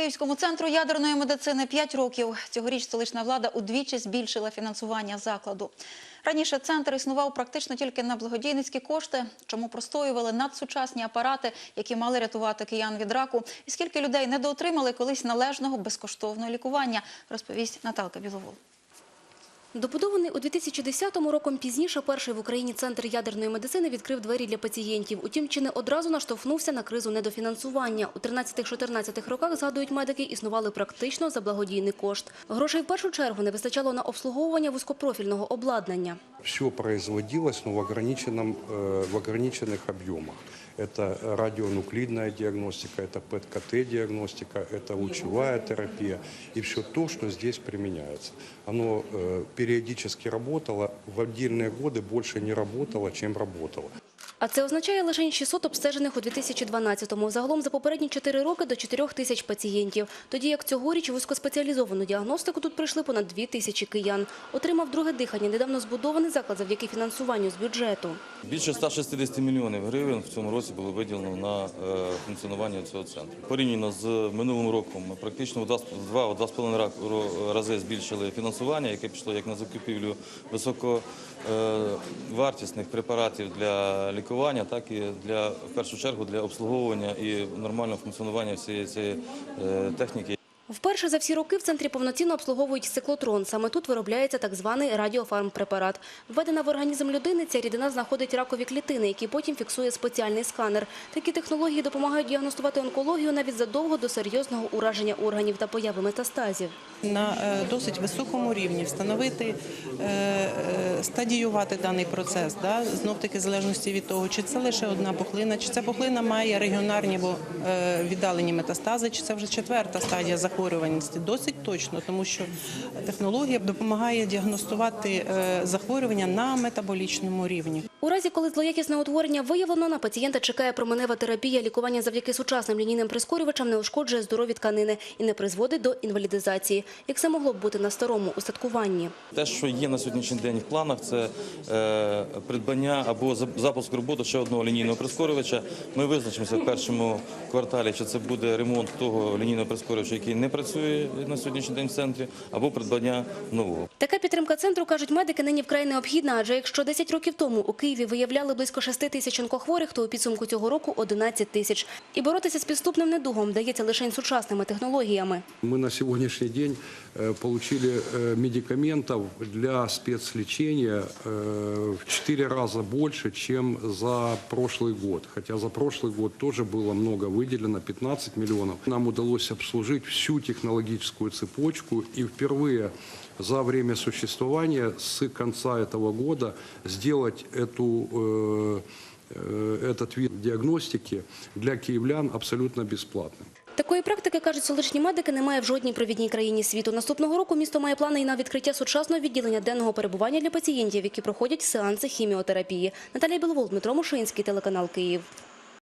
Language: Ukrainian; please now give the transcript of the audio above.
Київському центру ядерної медицини 5 років. Цьогоріч столична влада удвічі збільшила фінансування закладу. Раніше центр існував практично тільки на благодійницькі кошти, чому простоювали надсучасні апарати, які мали рятувати киян від раку. І скільки людей недоотримали колись належного безкоштовного лікування, розповість Наталка Біловол. Добудований у 2010-му роком пізніше перший в Україні центр ядерної медицини відкрив двері для пацієнтів. Утім, чи не одразу наштовхнувся на кризу недофінансування. У 13-14 роках, згадують медики, існували практично за благодійний кошт. Грошей в першу чергу не вистачало на обслуговування вузькопрофільного обладнання. Все производилось, но в, ограниченном, э, в ограниченных объемах. Это радионуклидная диагностика, это ПЭТ-КТ-диагностика, это лучевая терапия и все то, что здесь применяется. Оно э, периодически работала, в отдельные годы больше не работала, чем работало. А це означає лише 600 обстежених у 2012-му. Загалом за попередні 4 роки до 4 тисяч пацієнтів. Тоді як цьогоріч вузькоспеціалізовану діагностику тут прийшли понад 2 тисячі киян. Отримав друге дихання недавно збудований заклад завдяки фінансуванню з бюджету. Більше 160 мільйонів гривень в цьому році було виділено на е, функціонування цього центру. Порівняно з минулим роком ми практично в два- в два- в два з половиною ра- ро- рази збільшили фінансування, яке пішло як на закупівлю високовартісних препаратів для лікування, так і для в першу чергу для обслуговування і нормального функціонування всієї цієї е, техніки. Вперше за всі роки в центрі повноцінно обслуговують циклотрон. Саме тут виробляється так званий радіофармпрепарат. Введена в організм людини, ця рідина знаходить ракові клітини, які потім фіксує спеціальний сканер. Такі технології допомагають діагностувати онкологію навіть задовго до серйозного ураження органів та появи метастазів. на е, досить високому рівні встановити, е, е, стадіювати даний процес, да, знов таки залежності від того, чи це лише одна пухлина, чи ця пухлина має регіонарні або е, віддалені метастази, чи це вже четверта стадія захворюваності. Досить точно, тому що технологія допомагає діагностувати е, захворювання на метаболічному рівні. У разі, коли злоякісне утворення виявлено, на пацієнта чекає променева терапія. Лікування завдяки сучасним лінійним прискорювачам не ушкоджує здорові тканини і не призводить до інвалідизації, як це могло б бути на старому устаткуванні. Те, що є на сьогоднішній день в планах, це е, придбання або запуск роботи ще одного лінійного прискорювача. Ми визначимося в першому кварталі, чи це буде ремонт того лінійного прискорювача, який не працює на сьогоднішній день в центрі, або придбання нового. Така підтримка центру, кажуть медики, нині вкрай необхідна, адже якщо 10 років тому у Києві виявляли близько 6 тисяч онкохворих, то у підсумку цього року 11 тисяч. І боротися з підступним недугом вдається лише сучасними технологіями. Мы на сегодняшний день э, получили э, медикаментов для спецлечения э, в 4 раза больше, чем за прошлый год. Хотя за прошлый год тоже было много выделено, 15 миллионов. Нам удалось обслужить всю технологическую цепочку и впервые за время существования с конца этого года сделать эту э, э, этот вид диагностики для киевлян абсолютно бесплатным. Такої практики, кажуть столичні медики, немає в жодній провідній країні світу. Наступного року місто має плани і на відкриття сучасного відділення денного перебування для пацієнтів, які проходять сеанси хіміотерапії. Наталія Біловол, Дмитро Мошинський, телеканал Київ.